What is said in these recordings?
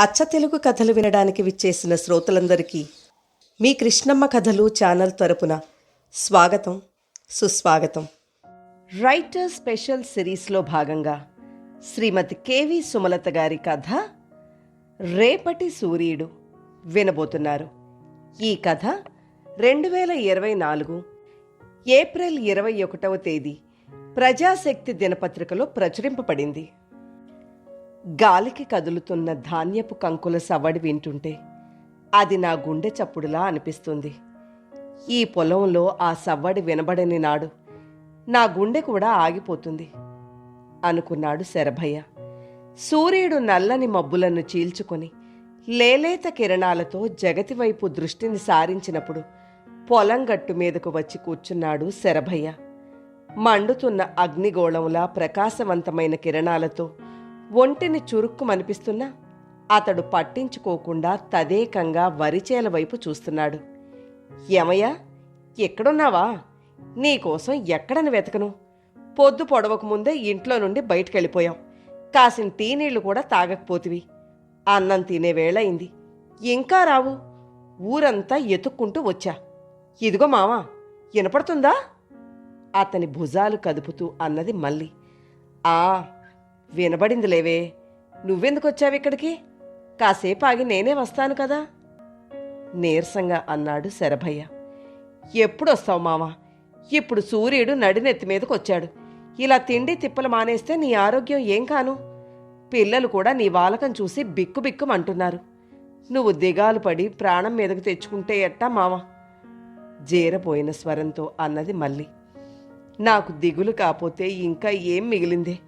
అచ్చ తెలుగు కథలు వినడానికి విచ్చేసిన శ్రోతలందరికీ మీ కృష్ణమ్మ కథలు ఛానల్ తరపున స్వాగతం సుస్వాగతం. రైటర్ స్పెషల్ సిరీస్లో భాగంగా శ్రీమతి కేవి సుమలత గారి కథ రేపటి సూర్యుడు వినబోతున్నారు. ఈ కథ రెండు వేల ఇరవై నాలుగు ఏప్రిల్ ఇరవై ఒకటవ తేదీ ప్రజాశక్తి దినపత్రికలో ప్రచురింపబడింది. గాలికి కదులుతున్న ధాన్యపు కంకుల సవడి వింటుంటే అది నా గుండె చప్పుడులా అనిపిస్తుంది. ఈ పొలంలో ఆ సవ్వడి వినబడని నాడు నా గుండె కూడా ఆగిపోతుంది అనుకున్నాడు శరభయ్య. సూర్యుడు నల్లని మబ్బులను చీల్చుకొని లేలేత కిరణాలతో జగతి వైపు దృష్టిని సారించినప్పుడు పొలం గట్టు మీదకు వచ్చి కూర్చున్నాడు శరభయ్య. మండుతున్న అగ్నిగోళంలా ప్రకాశవంతమైన కిరణాలతో ఒంటిని చురుక్కుమనిపిస్తున్నా అతడు పట్టించుకోకుండా తదేకంగా వరిచేల వైపు చూస్తున్నాడు. యమయ్య ఎక్కడున్నావా? నీకోసం ఎక్కడని వెతకను? పొద్దు పొడవక ముందే ఇంట్లో నుండి బయటకెళ్ళిపోయాం. కాసిన టీనీళ్ళు కూడా తాగకపోతివి. అన్నం తినే వేళయింది. ఇంకా రావు? ఊరంతా ఎతుక్కుంటూ వచ్చా. ఇదిగో మావా వినపడుతుందా అతని భుజాలు కదుపుతూ అన్నది మళ్ళీ. ఆ వినబడింది లేవే. ఇక్కడికి? కాసేపు ఆగి నేనే వస్తాను కదా? నీరసంగా అన్నాడు శరభయ్య. ఎప్పుడు వస్తావు మావా? ఇప్పుడు సూర్యుడు నడినెత్తి మీదకి వచ్చాడు ఇలా తిండి తిప్పలు మానేస్తే నీ ఆరోగ్యం ఏం కాను? పిల్లలు కూడా నీ వాలకం చూసి బిక్కుబిక్కుమంటున్నారు నువ్వు దిగాలు పడి ప్రాణం మీదకు తెచ్చుకుంటే ఎట్టా మావా? జీరపోయిన స్వరంతో అన్నది మళ్ళీ. నాకు దిగులు కాపోతే ఇంకా ఏం మిగిలిందే?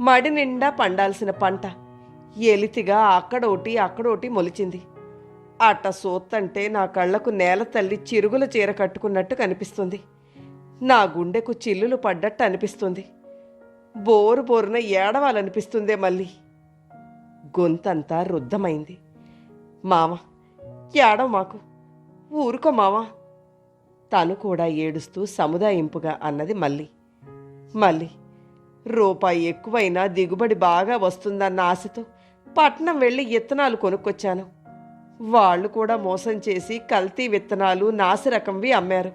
మడి నిండా పండాల్సిన పంట. ఎలితిగా అక్కడోటి అక్కడోటి మొలిచింది. అట్ట సోత్తంటే నా కళ్ళకు నేల తల్లి చిరుగుల చీర కట్టుకున్నట్టు కనిపిస్తుంది. నా గుండెకు చిల్లులు పడ్డట్టు అనిపిస్తుంది. బోరు బోరున ఏడవాలనిపిస్తుందే మళ్ళీ. గొంతంతా రుద్ధమైంది. మామ ఏడవ మాకు. ఊరుకో మామ. తను కూడా ఏడుస్తూ సముదాయింపుగా అన్నది మళ్ళీ. మళ్ళీ రూపాయి ఎక్కువైనా దిగుబడి బాగా వస్తుందన్న ఆశతో పట్నం వెళ్ళి విత్తనాలు కొనుక్కొచ్చాను. వాళ్ళు కూడా మోసం చేసి కల్తీ విత్తనాలు నాసిరకంవి అమ్మారు.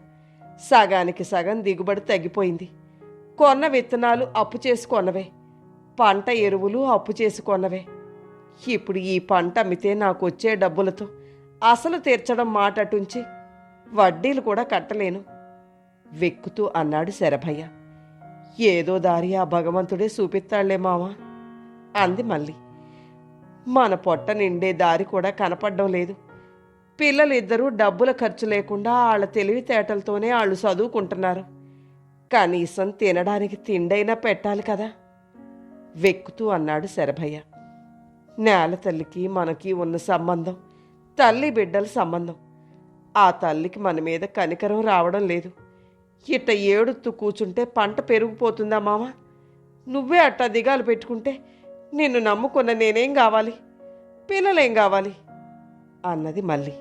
సగానికి సగం దిగుబడి తగ్గిపోయింది. కొన్న విత్తనాలు అప్పు చేసుకొన్నవే. పంట ఎరువులు అప్పు చేసుకొన్నవే. ఇప్పుడు ఈ పంట అమ్మితే నాకు వచ్చే డబ్బులతో అసలు తీర్చడం మాట అటుంచి వడ్డీలు కూడా కట్టలేను. వెక్కుతూ అన్నాడు శరభయ్య. ఏదో దారి ఆ భగవంతుడే చూపిస్తాళ్ళే మావా అంది మళ్ళీ. మన పొట్ట నిండే దారి కూడా కనపడడం లేదు. పిల్లలిద్దరూ డబ్బుల ఖర్చు లేకుండా వాళ్ళ తెలివితేటలతోనే వాళ్ళు చదువుకుంటున్నారు. కనీసం తినడానికి తిండైనా పెట్టాలి కదా వెక్కుతూ అన్నాడు శరభయ్య. నేల తల్లికి మనకి ఉన్న సంబంధం తల్లి బిడ్డల సంబంధం. ఆ తల్లికి మన మీద కనికరం రావడం లేదు. ఇట్ట ఏడుతూ కూచుంటే పంట పెరిగిపోతుందా మామ నువ్వే అట్టా దిగాలు పెట్టుకుంటే నిన్ను నమ్ముకున్న నేనేం కావాలి? పిల్లలేం కావాలి? అన్నది మళ్ళీ.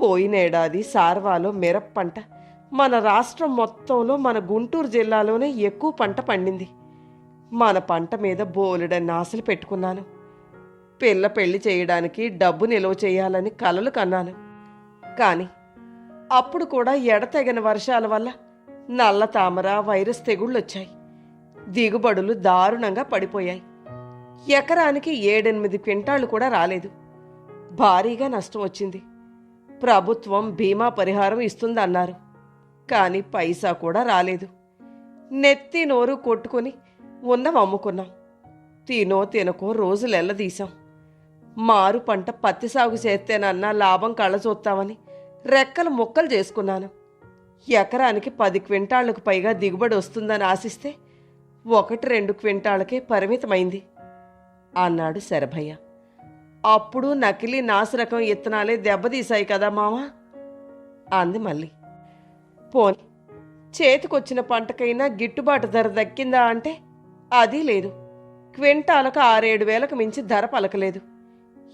పోయిన ఏడాది సార్వాలో మిరప పంట మన రాష్ట్రం మొత్తంలో మన గుంటూరు జిల్లాలోనే ఎక్కువ పంట పండింది. మన పంట మీద బోలెడన్ని ఆశలు పెట్టుకున్నాను. పిల్ల పెళ్ళి చేయడానికి డబ్బు నిల్వ చేయాలని కలలు కన్నాను. కానీ అప్పుడు కూడా ఎడతెగని వర్షాల వల్ల నల్ల తామర వైరస్ తెగుళ్ళు వచ్చాయి దిగుబడులు దారుణంగా పడిపోయాయి. ఎకరానికి ఏడెనిమిది క్వింటాళ్ళు కూడా రాలేదు. భారీగా నష్టం వచ్చింది. ప్రభుత్వం బీమా పరిహారం ఇస్తుందన్నారు. కానీ పైసా కూడా రాలేదు. నెత్తి నోరు కొట్టుకుని ఉన్నవి అమ్ముకున్నాం. తినో తినకో రోజులు ఎల్లదీశాం మారు పంట పత్తి సాగు చేస్తేనన్నా లాభం కళ్ళ చూస్తామని రెక్కలు ముక్కలు చేసుకున్నాను. ఎకరానికి పది క్వింటాళ్ళకు పైగా దిగుబడి వస్తుందని ఆశిస్తే ఒకటి రెండు క్వింటాళ్ళకే పరిమితమైంది అన్నాడు శరభయ్య. అప్పుడు నకిలీ నాసిరకం ఇత్తనాలే దెబ్బతీశాయి కదా మావా అంది మళ్ళీ పోని చేతికొచ్చిన పంటకైనా గిట్టుబాటు ధర దక్కిందా అంటే అది లేదు. క్వింటాలకు ఆరేడు వేలకు మించి ధర పలకలేదు.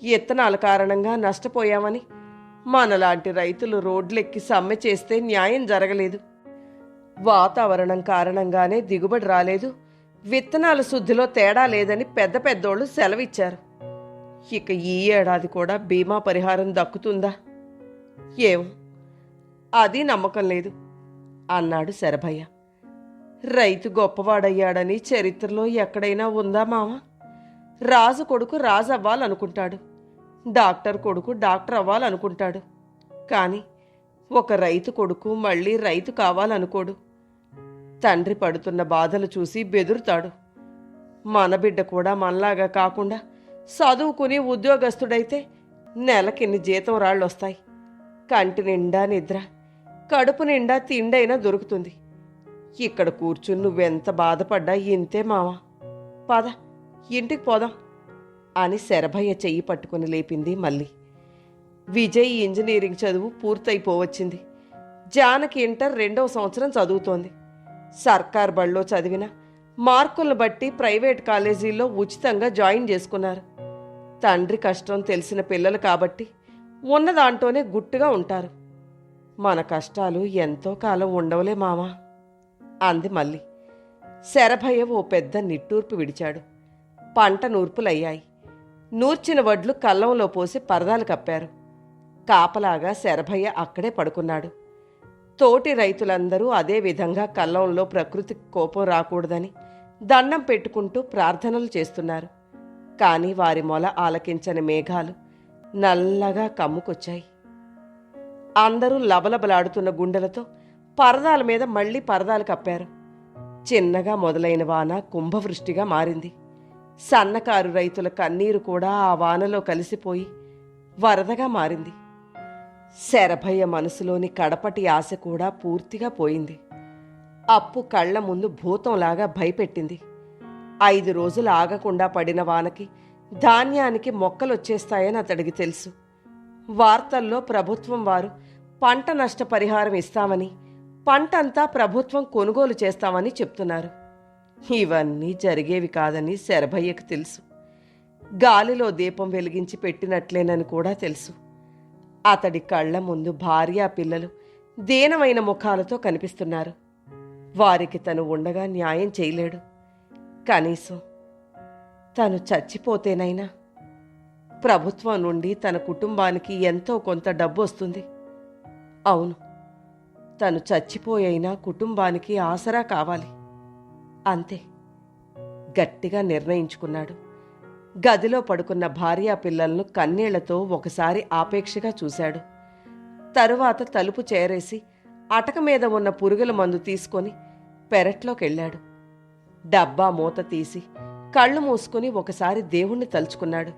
ఇత్తనాల కారణంగా నష్టపోయామని మనలాంటి రైతులు రోడ్లెక్కి సమ్మె చేస్తే న్యాయం జరగలేదు. వాతావరణం కారణంగానే దిగుబడి రాలేదు. విత్తనాల శుద్ధిలో తేడా లేదని పెద్ద పెద్దోళ్ళు సెలవిచ్చారు. ఇక ఈ ఏడాది కూడా బీమా పరిహారం దక్కుతుందా? ఏం అది నమ్మకం లేదు అన్నాడు శరభయ్య. రైతు గొప్పవాడయ్యాడని చరిత్రలో ఎక్కడైనా ఉందా మామ రాజు కొడుకు రాజు అవ్వాలనుకుంటాడు డాక్టర్ కొడుకు డాక్టర్ అవ్వాలనుకుంటాడు. కానీ ఒక రైతు కొడుకు మళ్ళీ రైతు కావాలనుకోడు. తండ్రి పడుతున్న బాధలు చూసి బెదురుతాడు. మన బిడ్డ కూడా మనలాగా కాకుండా చదువుకుని ఉద్యోగస్తుడైతే నెలకిన్ని జీతం రాళ్ళొస్తాయి. కంటి నిండా నిద్ర కడుపు నిండా తిండైనా దొరుకుతుంది. ఇక్కడ కూర్చుని నువ్వెంత బాధపడ్డా ఇంతే మావా. పద ఇంటికి పోదాం. అని శరభయ్య చెయ్యి పట్టుకుని లేపింది మళ్ళీ. విజయ్ ఇంజనీరింగ్ చదువు పూర్తయిపోవచ్చింది. జానకి ఇంటర్ రెండవ సంవత్సరం చదువుతోంది. సర్కార్ బళ్ళో చదివిన మార్కులను బట్టి ప్రైవేట్ కాలేజీల్లో ఉచితంగా జాయిన్ చేసుకున్నారు. తండ్రి కష్టం తెలిసిన పిల్లలు కాబట్టి ఉన్న దాంట్లోనే గుట్టుగా ఉంటారు. మన కష్టాలు ఎంతో కాలం ఉండవలే మామా అంది మళ్ళీ. శరభయ్య ఓ పెద్ద నిట్టూర్పు విడిచాడు. పంట నూర్పులయ్యాయి. నూర్చిన వడ్లు కల్లంలో పోసి పరదాలు కప్పారు. కాపలాగా శరభయ్య అక్కడే పడుకున్నాడు. తోటి రైతులందరూ అదే విధంగా కల్లంలో ప్రకృతికి కోపం రాకూడదని దండం పెట్టుకుంటూ ప్రార్థనలు చేస్తున్నారు. కానీ వారి మొల ఆలకించని మేఘాలు నల్లగా కమ్ముకొచ్చాయి. అందరూ లబలబలాడుతున్న గుండెలతో పరదాల మీద మళ్ళీ పరదాలు కప్పారు. చిన్నగా మొదలైన వాన కుంభవృష్టిగా మారింది. సన్నకారు రైతుల కన్నీరు కూడా ఆ వానలో కలిసిపోయి వరదగా మారింది. శరభయ్య మనసులోని కడపటి ఆశ కూడా పూర్తిగా పోయింది. అప్పు కళ్ళ ముందు భూతంలాగా భయపెట్టింది. ఐదు రోజులు ఆగకుండా పడిన వానకి ధాన్యానికి మొక్కలొచ్చేస్తాయని అతడికి తెలుసు. వార్తల్లో ప్రభుత్వం వారు పంట నష్టపరిహారం ఇస్తామని పంటంతా ప్రభుత్వం కొనుగోలు చేస్తామని చెప్తున్నారు. ఇవన్నీ జరిగేవి కాదని శరభయ్యకు తెలుసు. గాలిలో దీపం వెలిగించి పెట్టినట్లేనని కూడా తెలుసు. అతడి కళ్ళ ముందు భార్య పిల్లలు దీనమైన ముఖాలతో కనిపిస్తున్నారు. వారికి తను ఉండగా న్యాయం చేయలేడు. కనీసం తను చచ్చిపోతేనైనా ప్రభుత్వం నుండి తన కుటుంబానికి ఎంతో కొంత డబ్బు వస్తుంది. అవును తను చచ్చిపోయైనా కుటుంబానికి ఆసరా కావాలి. అంతే. గట్టిగా నిర్ణయించుకున్నాడు. గదిలో పడుకున్న భార్యా పిల్లలను కన్నీళ్ళతో ఒకసారి ఆపేక్షగా చూశాడు. తరువాత తలుపు చేరేసి అటక మీద ఉన్న పురుగుల మందు తీసుకొని పెరట్లోకెళ్ళాడు. డబ్బా మూత తీసి కళ్ళు మూసుకుని ఒకసారి దేవుణ్ణి తలుచుకున్నాడు.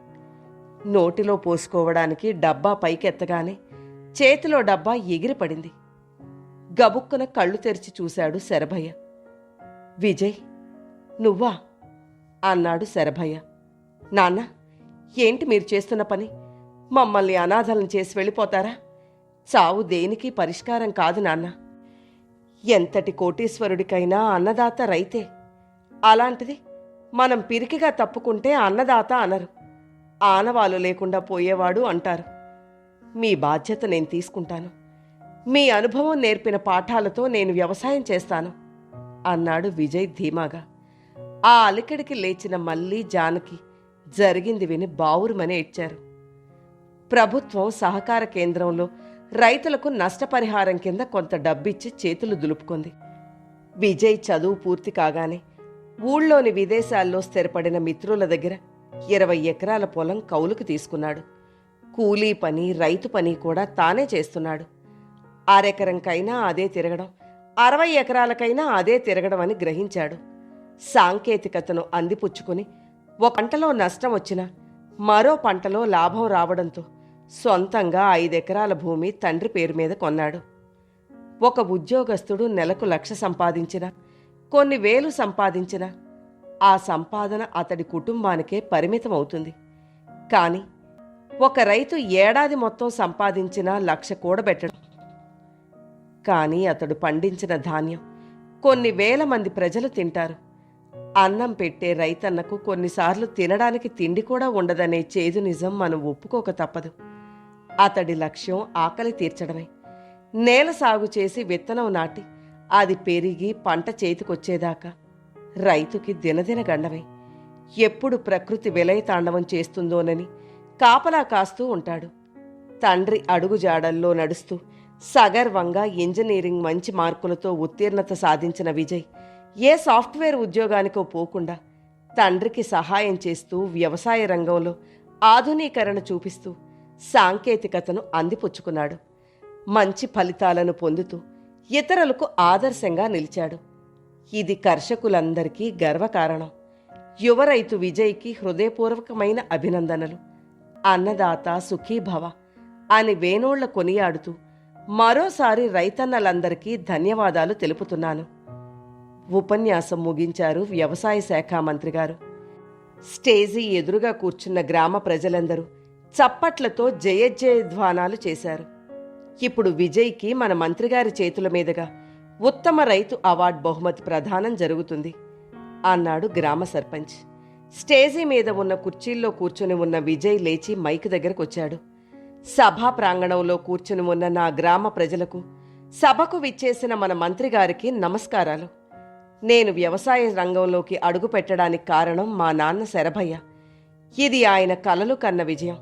నోటిలో పోసుకోవడానికి డబ్బా పైకెత్తగానే చేతిలో డబ్బా ఎగిరిపడింది. గబుక్కున కళ్ళు తెరిచి చూశాడు శరభయ్య. విజయ్ నువ్వా? అన్నాడు శరభయ్య. నాన్న ఏంటి మీరు చేస్తున్న పని? మమ్మల్ని అనాథలను చేసి వెళ్ళిపోతారా? చావు దేనికి పరిష్కారం కాదు నాన్న. ఎంతటి కోటీశ్వరుడికైనా అన్నదాత రైతే. అలాంటిది మనం పిరికిగా తప్పుకుంటే అన్నదాత అనరు. ఆనవాలు లేకుండా పోయేవాడు అంటారు. మీ బాధ్యత నేను తీసుకుంటాను. మీ అనుభవం నేర్పిన పాఠాలతో నేను వ్యవసాయం చేస్తాను. అన్నాడు విజయ్ ధీమాగా. ఆ అలికిడికి లేచిన మళ్ళీ జానకి జరిగింది విని బావురుమని ఇచ్చారు. ప్రభుత్వం సహకార కేంద్రంలో రైతులకు నష్టపరిహారం కింద కొంత డబ్బిచ్చి చేతులు దులుపుకుంది. విజయ్ చదువు పూర్తి కాగానే ఊళ్ళోని విదేశాల్లో స్థిరపడిన మిత్రుల దగ్గర ఇరవై ఎకరాల పొలం కౌలుకు తీసుకున్నాడు. కూలీ పని రైతు పని కూడా తానే చేస్తున్నాడు. ఆరెకరంకైనా అదే తిరగడం అరవై ఎకరాలకైనా అదే తిరగడం అని గ్రహించాడు. సాంకేతికతను అందిపుచ్చుకుని ఒక పంటలో నష్టం వచ్చినా మరో పంటలో లాభం రావడంతో సొంతంగా ఐదెకరాల భూమి తండ్రి పేరు మీద కొన్నాడు. ఒక ఉద్యోగస్తుడు నెలకు లక్ష సంపాదించిన కొన్ని వేలు సంపాదించిన ఆ సంపాదన అతడి కుటుంబానికే పరిమితం అవుతుంది కానీ ఒక రైతు ఏడాది మొత్తం సంపాదించిన లక్ష కూడబెట్టడం కానీ అతడు పండించిన ధాన్యం కొన్ని వేల మంది ప్రజలు తింటారు. అన్నం పెట్టే రైతన్నకు కొన్నిసార్లు తినడానికి తిండి కూడా ఉండదనే చేదు నిజం మనం ఒప్పుకోక తప్పదు. అతడి లక్ష్యం ఆకలి తీర్చడమే. నేల సాగు చేసి విత్తనం నాటి అది పెరిగి పంట చేతికొచ్చేదాకా రైతుకి దినదిన గండమే. ఎప్పుడు ప్రకృతి విలయతాండవం చేస్తుందోనని కాపలా కాస్తూ ఉంటాడు. తండ్రి అడుగుజాడల్లో నడుస్తూ సగర్వంగా ఇంజనీరింగ్ మంచి మార్కులతో ఉత్తీర్ణత సాధించిన విజయ్ ఏ సాఫ్ట్వేర్ ఉద్యోగానికో పోకుండా తండ్రికి సహాయం చేస్తూ వ్యవసాయ రంగంలో ఆధునీకరణ చూపిస్తూ సాంకేతికతను అందిపుచ్చుకున్నాడు. మంచి ఫలితాలను పొందుతూ ఇతరులకు ఆదర్శంగా నిలిచాడు. ఇది కర్షకులందరికీ గర్వకారణం. యువ రైతు విజయ్కి హృదయపూర్వకమైన అభినందనలు. అన్నదాత సుఖీభవ అని వేణోళ్ళ కొనియాడుతూ మరోసారి రైతన్నలందరికీ ధన్యవాదాలు తెలుపుతున్నాను. ఉపన్యాసం ముగించారు వ్యవసాయ శాఖ మంత్రి గారు స్టేజీ ఎదురుగా కూర్చున్న గ్రామ ప్రజలందరూ చప్పట్లతో జయజయధ్వానాలు చేశారు. ఇప్పుడు విజయ్కి మన మంత్రిగారి చేతుల మీదుగా ఉత్తమ రైతు అవార్డు బహుమతి ప్రదానం జరుగుతుంది. అన్నాడు గ్రామ సర్పంచ్. స్టేజీ మీద ఉన్న కుర్చీల్లో కూర్చొని ఉన్న విజయ్ లేచి మైక్ దగ్గరకు వచ్చాడు సభా ప్రాంగణంలో కూర్చుని ఉన్న నా గ్రామ ప్రజలకు సభకు విచ్చేసిన మన మంత్రిగారికి నమస్కారాలు. నేను వ్యవసాయ రంగంలోకి అడుగు పెట్టడానికి కారణం మా నాన్న శరభయ్య. ఇది ఆయన కలలు కన్న విజయం.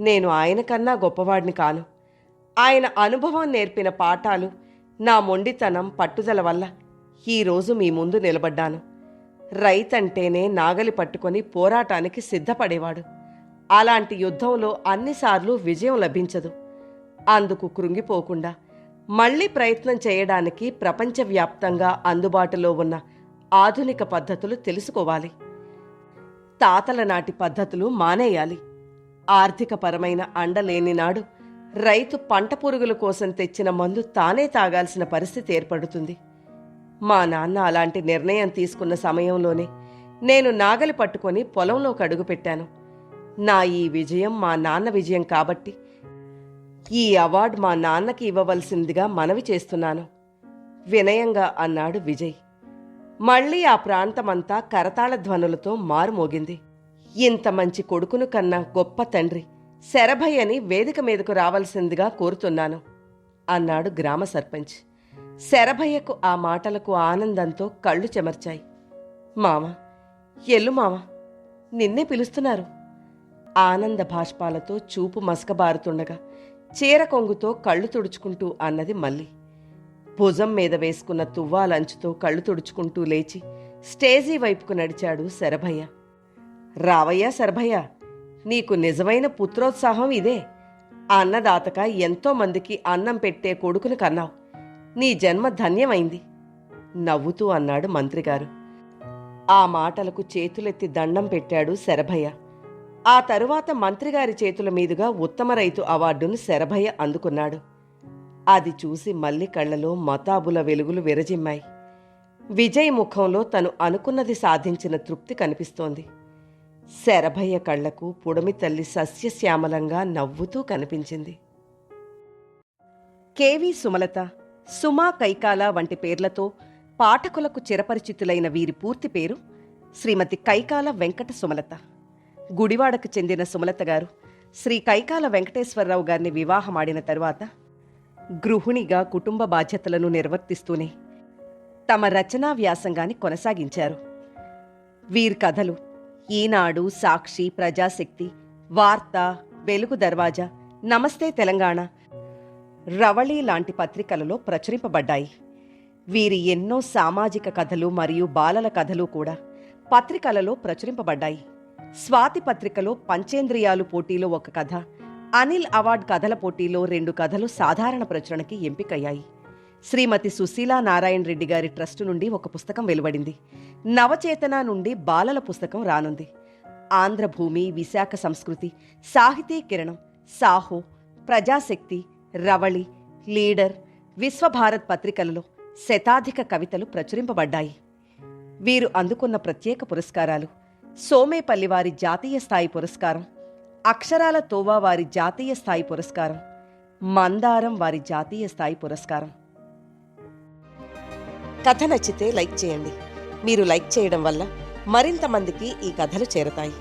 నేను ఆయన కన్నా గొప్పవాడిని కాను. ఆయన అనుభవం నేర్పిన పాఠాలు నా మొండితనం పట్టుదల వల్ల ఈరోజు మీ ముందు నిలబడ్డాను. రైతంటేనే నాగలి పట్టుకొని పోరాటానికి సిద్ధపడేవాడు. అలాంటి యుద్ధంలో అన్నిసార్లు విజయం లభించదు. అందుకు కృంగిపోకుండా మళ్ళీ ప్రయత్నం చేయడానికి ప్రపంచవ్యాప్తంగా అందుబాటులో ఉన్న ఆధునిక పద్ధతులు తెలుసుకోవాలి. తాతల నాటి పద్ధతులు మానేయాలి. ఆర్థికపరమైన అండలేని నాడు రైతు పంట పురుగుల కోసం తెచ్చిన మందు తానే తాగాల్సిన పరిస్థితి ఏర్పడుతుంది. మా నాన్న అలాంటి నిర్ణయం తీసుకున్న సమయంలోనే నేను నాగలి పట్టుకొని పొలంలోకి అడుగుపెట్టాను. నా ఈ విజయం మా నాన్న విజయం కాబట్టి ఈ అవార్డు మా నాన్నకి ఇవ్వవలసిందిగా మనవి చేస్తున్నాను. వినయంగా అన్నాడు విజయ్. మళ్ళీ ఆ ప్రాంతమంతా కరతాళ ధ్వనులతో మారుమోగింది ఇంత మంచి కొడుకును కన్నా గొప్ప తండ్రి శరభయ్యని వేదిక మీదకు రావాల్సిందిగా కోరుతున్నాను అన్నాడు గ్రామ సర్పంచ్. శరభయ్యకు ఆ మాటలకు ఆనందంతో కళ్ళు చెమర్చాయి. మామ ఎల్లు మామ నిన్నే పిలుస్తున్నారు. ఆనంద భాష్పాలతో చూపు మసకబారుతుండగా చీర కొంగుతో కళ్ళు తుడుచుకుంటూ అన్నది మళ్ళీ. భుజం మీద వేసుకున్న తువ్వాలంచుతో కళ్ళు తుడుచుకుంటూ లేచి స్టేజీ వైపుకు నడిచాడు శరభయ్య. రావయ్యా శరభయ్య నీకు నిజమైన పుత్రోత్సాహం ఇదే. అన్నదాతక ఎంతోమందికి అన్నం పెట్టే కొడుకును కన్నావు. నీ జన్మ ధన్యమైంది. నవ్వుతూ అన్నాడు మంత్రిగారు. ఆ మాటలకు చేతులెత్తి దండం పెట్టాడు శరభయ్య. ఆ తరువాత మంత్రిగారి చేతుల మీదుగా ఉత్తమ రైతు అవార్డును శరభయ్య అందుకున్నాడు. అది చూసి మల్లి కళ్ళలో మతాబుల వెలుగులు విరజిమ్మాయి. విజయ్ ముఖంలో తను అనుకున్నది సాధించిన తృప్తి కనిపిస్తోంది. శరభయ్య కళ్ళకు పుడమి తల్లి సస్యశ్యామలంగా నవ్వుతూ కనిపించింది. కేవి సుమలత సుమా కైకాల వంటి పేర్లతో పాఠకులకు చిరపరిచితులైన వీరి పూర్తి పేరు శ్రీమతి కైకాల వెంకట సుమలత. గుడివాడకు చెందిన సుమలత గారు శ్రీ కైకాల వెంకటేశ్వరరావు గారిని వివాహమాడిన తరువాత గృహిణిగా కుటుంబ బాధ్యతలను నిర్వర్తిస్తూనే తమ రచనా వ్యాసంగాన్ని కొనసాగించారు. వీరి కథలు ఈనాడు సాక్షి ప్రజాశక్తి వార్త వెలుగు దర్వాజా నమస్తే తెలంగాణ రవళి లాంటి పత్రికలలో ప్రచురింపబడ్డాయి. వీరి ఎన్నో సామాజిక కథలు మరియు బాలల కథలు కూడా పత్రికలలో ప్రచురింపబడ్డాయి. స్వాతి పత్రికలో పంచేంద్రియాలు పోటీలో ఒక కథ. అనిల్ అవార్డ్ కథల పోటీలో రెండు కథలు సాధారణ ప్రచురణకి ఎంపికయ్యాయి. శ్రీమతి సుశీలా నారాయణ రెడ్డి గారి ట్రస్టు నుండి ఒక పుస్తకం వెలువడింది. నవచేతన నుండి బాలల పుస్తకం రానుంది. ఆంధ్రభూమి విశాఖ సంస్కృతి సాహితీ కిరణం సాహో ప్రజాశక్తి రవళి లీడర్ విశ్వభారత్ పత్రికలలో శతాధిక కవితలు ప్రచురింపబడ్డాయి. వీరు అందుకున్న ప్రత్యేక పురస్కారాలు సోమేపల్లి వారి జాతీయ స్థాయి పురస్కారం అక్షరాల తోవా వారి జాతీయ స్థాయి పురస్కారం మందారం వారి జాతీయ స్థాయి పురస్కారం. కథ నచ్చితే లైక్ చేయండి. మీరు లైక్ చేయడం వల్ల మరింత మందికి ఈ కథలు చేరతాయి.